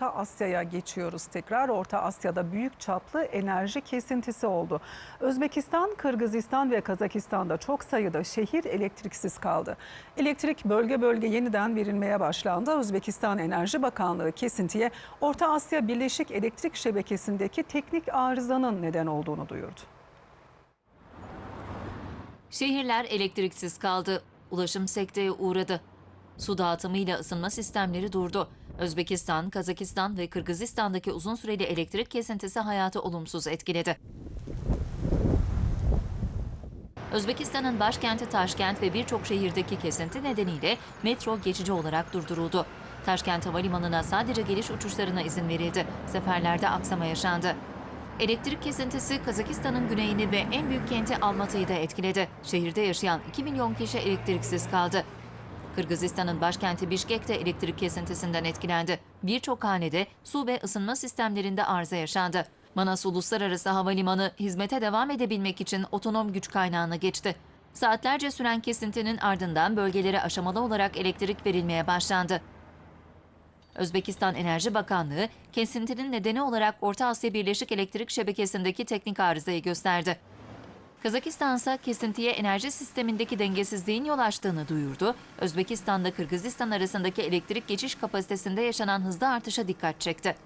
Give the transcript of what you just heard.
Orta Asya'ya geçiyoruz tekrar. Orta Asya'da büyük çaplı enerji kesintisi oldu. Özbekistan, Kırgızistan ve Kazakistan'da çok sayıda şehir elektriksiz kaldı. Elektrik bölge bölge yeniden verilmeye başlandı. Özbekistan Enerji Bakanlığı kesintiye Orta Asya Birleşik Elektrik Şebekesi'ndeki teknik arızanın neden olduğunu duyurdu. Şehirler elektriksiz kaldı. Ulaşım sekteye uğradı. Su dağıtımıyla ısınma sistemleri durdu. Özbekistan, Kazakistan ve Kırgızistan'daki uzun süreli elektrik kesintisi hayatı olumsuz etkiledi. Özbekistan'ın başkenti Taşkent ve birçok şehirdeki kesinti nedeniyle metro geçici olarak durduruldu. Taşkent Havalimanı'na sadece geliş uçuşlarına izin verildi. Seferlerde aksama yaşandı. Elektrik kesintisi Kazakistan'ın güneyini ve en büyük kenti Almatı'yı da etkiledi. Şehirde yaşayan 2 milyon kişi elektriksiz kaldı. Kırgızistan'ın başkenti Bişkek de elektrik kesintisinden etkilendi. Birçok hanede su ve ısınma sistemlerinde arıza yaşandı. Manas Uluslararası Havalimanı hizmete devam edebilmek için otonom güç kaynağına geçti. Saatlerce süren kesintinin ardından bölgelere aşamalı olarak elektrik verilmeye başlandı. Özbekistan Enerji Bakanlığı kesintinin nedeni olarak Orta Asya Birleşik Elektrik Şebekesi'ndeki teknik arızayı gösterdi. Kazakistan ise kesintiye enerji sistemindeki dengesizliğin yol açtığını duyurdu. Özbekistan'da Kırgızistan arasındaki elektrik geçiş kapasitesinde yaşanan hızlı artışa dikkat çekti.